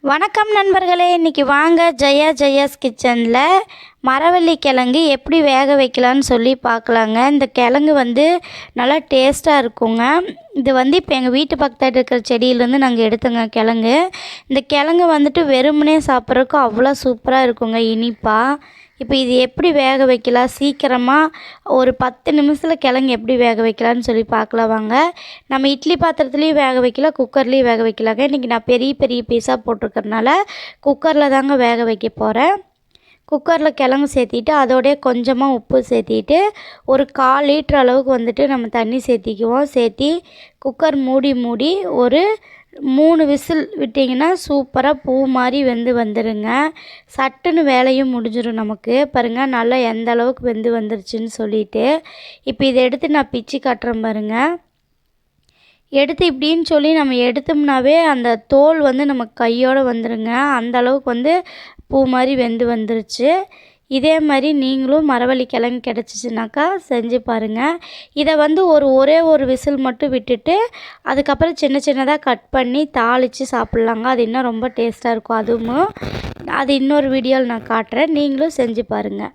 வணக்கம் நண்பர்களே இன்றைக்கி வாங்க ஜெயா ஜெயாஸ் கிச்சனில். மரவள்ளி கிழங்கு எப்படி வேக வைக்கலான்னு சொல்லி பார்க்கலாங்க. இந்த கிழங்கு வந்து நல்லா டேஸ்ட்டாக இருக்குங்க. இது வந்து இப்போ எங்கள் வீட்டு பக்கத்தில் இருக்கிற செடியிலேருந்து நாங்கள் எடுத்தோங்க கிழங்கு. இந்த கிழங்கு வந்துட்டு வெறுமனே சாப்பிட்றதுக்கு அவ்வளோ சூப்பராக இருக்குங்க இனிப்பாக இப்போ இது எப்படி வேக வைக்கலாம்? சீக்கிரமாக ஒரு பத்து நிமிஷத்தில் கிழங்கு எப்படி வேக வைக்கலான்னு சொல்லி பார்க்கலாம் வாங்க. நம்ம இட்லி பாத்திரத்துலேயும் வேக வைக்கலாம் குக்கர்லேயும் வேக வைக்கலாங்க. இன்றைக்கி நான் பெரிய பெரிய பீஸாக போட்டிருக்கறனால குக்கரில் தாங்க வேக வைக்க போகிறேன் குக்கரில் கிழங்கு சேர்த்திட்டு அதோடய கொஞ்சமாக உப்பு சேர்த்திட்டு ஒரு கால் லிட்டர் அளவுக்கு வந்துட்டு நம்ம தண்ணி சேர்த்திக்குவோம். சேர்த்தி குக்கர் மூடி மூடி ஒரு மூணு விசில் விட்டிங்கன்னா சூப்பராக பூ மாதிரி வெந்து வந்துடுங்க சட்டுன்னு வேலையும் முடிஞ்சிடும் நமக்கு. பாருங்கள் நல்லா எந்த அளவுக்கு வெந்து வந்துருச்சுன்னு சொல்லிட்டு. இப்போ இதை எடுத்து நான் பிச்சு காட்டுறேன் பாருங்கள் எடுத்து இப்படின்னு சொல்லி நம்ம எடுத்தோம்னாவே அந்த தோல் வந்து நம்ம கையோடு வந்துடுங்க அந்த அளவுக்கு வந்து பூ மாதிரி வெந்து வந்துருச்சு. இதே மாதிரி நீங்களும் மரவள்ளி கிழங்கு கிடச்சிச்சினாக்கா செஞ்சு பாருங்கள் இதை வந்து ஒரு ஒரே ஒரு விசில் மட்டும் விட்டுட்டு அதுக்கப்புறம் சின்ன சின்னதாக கட் பண்ணி தாளித்து சாப்பிட்லாங்க. அது இன்னும் ரொம்ப டேஸ்ட்டாக இருக்கும். அதுவும் அது இன்னொரு வீடியோவில் நான் காட்டுறேன். நீங்களும் செஞ்சு பாருங்கள்